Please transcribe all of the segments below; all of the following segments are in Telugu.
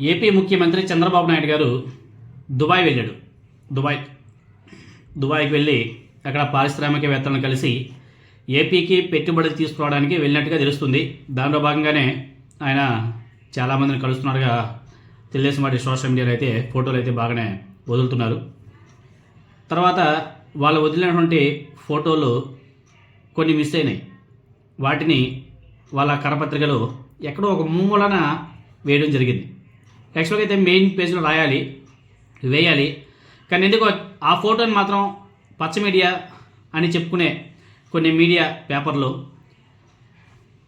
ఏపీ ముఖ్యమంత్రి చంద్రబాబు నాయుడు గారు దుబాయ్ వెళ్ళాడు. దుబాయ్ దుబాయ్కి వెళ్ళి అక్కడ పారిశ్రామికవేత్తలను కలిసి ఏపీకి పెట్టుబడులు తీసుకురావడానికి వెళ్ళినట్టుగా తెలుస్తుంది. దానిలో భాగంగానే ఆయన చాలామందిని కలుస్తున్నాడుగా. తెలుగుదేశం వాటి సోషల్ మీడియాలో అయితే ఫోటోలు అయితే బాగానే వదులుతున్నారు. తర్వాత వాళ్ళు వదిలినటువంటి ఫోటోలు కొన్ని మిస్ అయినాయి. వాటిని వాళ్ళ కరపత్రికలు ఎక్కడో ఒక మూలన వేయడం జరిగింది. యాక్చువల్గా అయితే మెయిన్ పేజ్లో రాయాలి వేయాలి. కానీ ఎందుకో ఆ ఫోటోని మాత్రం పచ్చ మీడియా అని చెప్పుకునే కొన్ని మీడియా పేపర్లు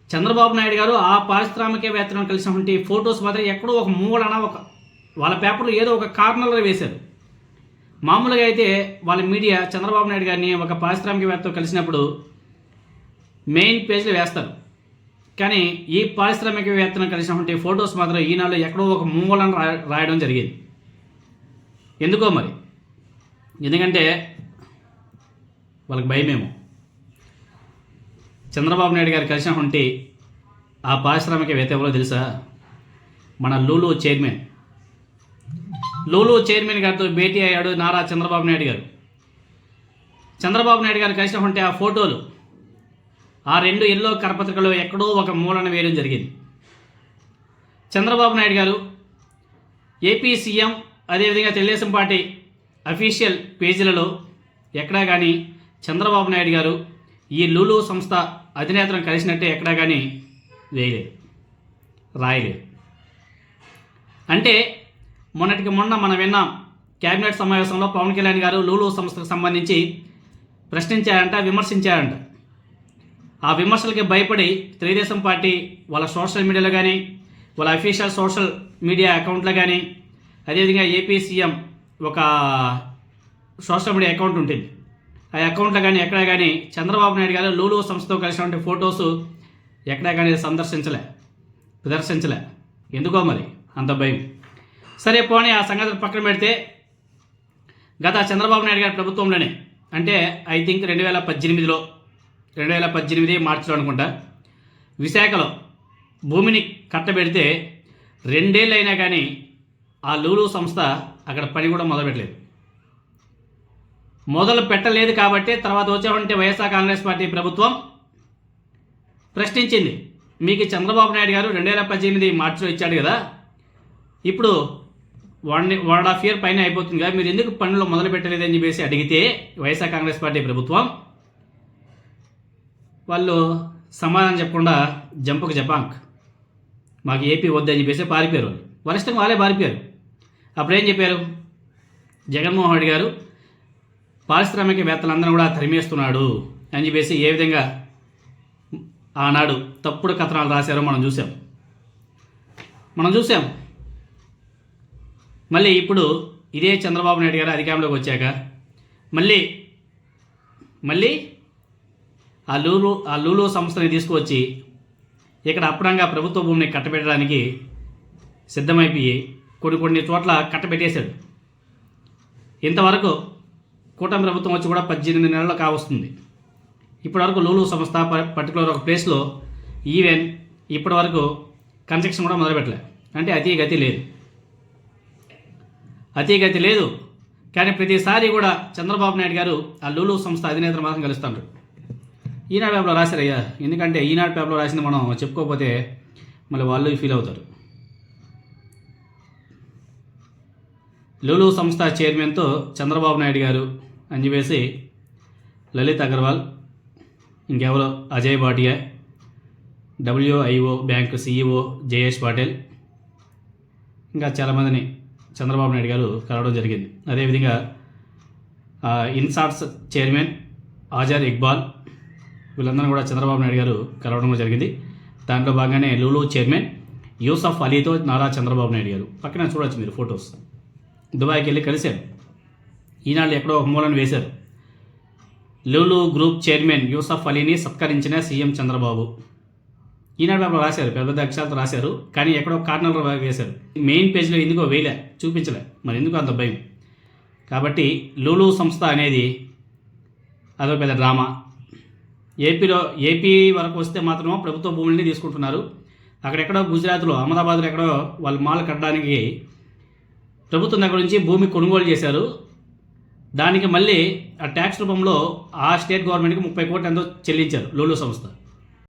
చంద్రబాబు నాయుడు గారు ఆ పారిశ్రామికవేత్తలను కలిసినటువంటి ఫొటోస్ మాత్రం ఎక్కడో ఒక మూలన ఒక వాళ్ళ పేపర్లో ఏదో ఒక కార్నర్లో వేశారు. మామూలుగా అయితే వాళ్ళ మీడియా చంద్రబాబు నాయుడు గారిని ఒక పారిశ్రామికవేత్తతో కలిసినప్పుడు మెయిన్ పేజ్లో వేస్తారు. కానీ ఈ పారిశ్రామికవేత్తను కలిసినటువంటి ఫొటోస్ మాత్రం ఈనాడు ఎక్కడో ఒక మూలను రాయడం జరిగింది. ఎందుకో మరి? ఎందుకంటే వాళ్ళకి భయమేమో. చంద్రబాబు నాయుడు గారు కలిసినటువంటి ఆ పారిశ్రామికవేత్త ఎవరో తెలుసా? మన లూలు చైర్మన్. లూలు చైర్మన్ గారితో భేటీ అయ్యాడు నారా చంద్రబాబు నాయుడు గారు. చంద్రబాబు నాయుడు గారు కలిసినటువంటి ఆ ఫోటోలు ఆ రెండు ఎల్లో కరపత్రికలో ఎక్కడో ఒక మూలన వేయడం జరిగింది. చంద్రబాబు నాయుడు గారు ఏపీ సీఎం అదేవిధంగా తెలుగుదేశం పార్టీ అఫీషియల్ పేజీలలో ఎక్కడా కానీ చంద్రబాబు నాయుడు గారు ఈ లూలు సంస్థ అధినేతను కలిసినట్టే ఎక్కడా కానీ వేయలేదు రాయలేదు. అంటే మొన్నటికి మొన్న మనం విన్నాం కేబినెట్ సమావేశంలో పవన్ కళ్యాణ్ గారు లూలు సంస్థకు సంబంధించి ప్రశ్నించారంట విమర్శించారంట ఆ విమర్శలకి భయపడి తెలుగుదేశం పార్టీ వాళ్ళ సోషల్ మీడియాలో కానీ వాళ్ళ అఫీషియల్ సోషల్ మీడియా అకౌంట్లో కానీ అదేవిధంగా ఏపీ సీఎం ఒక సోషల్ మీడియా అకౌంట్ ఉంటుంది. ఆ అకౌంట్లో కానీ ఎక్కడ కానీ చంద్రబాబు నాయుడు గారు లూలు సంస్థతో కలిసినటువంటి ఫొటోస్ ఎక్కడ కానీ సందర్శించలే ప్రదర్శించలే. ఎందుకో మరి అంత భయం. సరే పోనీ ఆ సంగతి పక్కన పెడితే గత చంద్రబాబు నాయుడు గారి ప్రభుత్వంలోనే అంటే ఐ థింక్ రెండు వేల పద్దెనిమిదిలో రెండు వేల పద్దెనిమిది మార్చిలో అనుకుంటా. విశాఖలో భూమిని కట్టబెడితే రెండేళ్ళైనా కానీ ఆ లూలు సంస్థ అక్కడ పని కూడా మొదలుపెట్టలేదు. మొదలు పెట్టలేదు కాబట్టి తర్వాత వచ్చామంటే వైఎస్ఆర్ కాంగ్రెస్ పార్టీ ప్రభుత్వం ప్రశ్నించింది. మీకు చంద్రబాబు నాయుడు గారు రెండు వేల పద్దెనిమిది మార్చిలో ఇచ్చాడు కదా. ఇప్పుడు one one and half year పైన అయిపోతుంది కదా. మీరు ఎందుకు పనులు మొదలు పెట్టలేదని చెప్పేసి అడిగితే వైఎస్ఆర్ కాంగ్రెస్ పార్టీ ప్రభుత్వం వాళ్ళు సమాధానం చెప్పకుండా జంపకు జపాంక్. మాకు ఏపీ వద్దని చెప్పేసి పారిపోయారు వాళ్ళు. వరిష్టం వాళ్ళే పారిపోయారు. అప్పుడు ఏం చెప్పారు? జగన్మోహన్ రెడ్డి గారు పారిశ్రామికవేత్తలందరూ కూడా తరిమేస్తున్నాడు అని చెప్పేసి ఏ విధంగా ఆనాడు తప్పుడు కథనాలు రాశారో మనం చూసాం మనం చూసాం మళ్ళీ ఇప్పుడు ఇదే చంద్రబాబు నాయుడు గారు అధికారంలోకి వచ్చాక మళ్ళీ మళ్ళీ ఆ లూలు ఆ లూలు సంస్థని తీసుకువచ్చి ఇక్కడ అప్పుడంగా ప్రభుత్వ భూమిని కట్టబెట్టడానికి సిద్ధమైపోయి కొన్ని కొన్ని చోట్ల కట్టబెట్టేశాడు. ఇంతవరకు కూటమి ప్రభుత్వం వచ్చి కూడా పద్దెనిమిది నెలలు కావస్తుంది. ఇప్పటివరకు లూలు సంస్థ పర్టికులర్ ఒక ప్లేస్లో ఈవెన్ ఇప్పటి వరకు కన్స్ట్రక్షన్ కూడా మొదలుపెట్టలే. అంటే అతి గతి లేదు. అతి గతి లేదు. కానీ ప్రతిసారి కూడా చంద్రబాబు నాయుడు గారు ఆ లూలు సంస్థ అధినేతను మాత్రం కలుస్తాడు ఈనాడు పేపర్లో రాశారు అయ్యా. ఎందుకంటే ఈనాడు పేపర్లో రాసింది మనం చెప్పుకోకపోతే మళ్ళీ వాళ్ళు ఫీల్ అవుతారు. లూలు సంస్థ చైర్మన్తో చంద్రబాబు నాయుడు గారు అని చెప్పేసి లలిత్ అగర్వాల్ ఇంకెవరో? Ajay Bhatia WIO bank CEO Jayesh Patil ఇంకా చాలామందిని చంద్రబాబు నాయుడు గారు కలవడం జరిగింది. అదేవిధంగా ఇన్సార్ట్స్ ఇన్సాట్స్ చైర్మన్ ఆజార్ ఇక్బాల్ వీళ్ళందరూ కూడా చంద్రబాబు నాయుడు గారు కలవడం కూడా జరిగింది. దాంట్లో భాగంగానే లూలు చైర్మన్ యూసఫ్ అలీతో నారా చంద్రబాబు నాయుడు గారు. పక్కన చూడొచ్చు మీరు ఫొటోస్. దుబాయ్కి వెళ్ళి కలిశారు. ఈనాడు ఎక్కడో ఒక మూలను వేశారు. లూలు గ్రూప్ చైర్మన్ యూసఫ్ అలీని సత్కరించిన సీఎం చంద్రబాబు. ఈనాడు పేపర్ రాశారు పెద్ద పెద్ద అక్షరాలతో రాశారు కానీ ఎక్కడో కార్నర్లో వేశారు. మెయిన్ పేజ్లో ఎందుకో వేయలే చూపించలే. మరి ఎందుకు అంత భయం? కాబట్టి లూలు సంస్థ అనేది అదొక పెద్ద డ్రామా. ఏపీలో ఏపీ వరకు వస్తే మాత్రం ప్రభుత్వ భూముల్ని తీసుకుంటున్నారు. అక్కడెక్కడో గుజరాత్లో అహ్మదాబాద్లో ఎక్కడో వాళ్ళు మాల్ కట్టడానికి ప్రభుత్వం దగ్గర నుంచి భూమి కొనుగోలు చేశారు. దానికి మళ్ళీ ఆ ట్యాక్స్ రూపంలో ఆ స్టేట్ గవర్నమెంట్కి ముప్పై కోట్లు ఎంతో చెల్లించారు లోలు సంస్థ.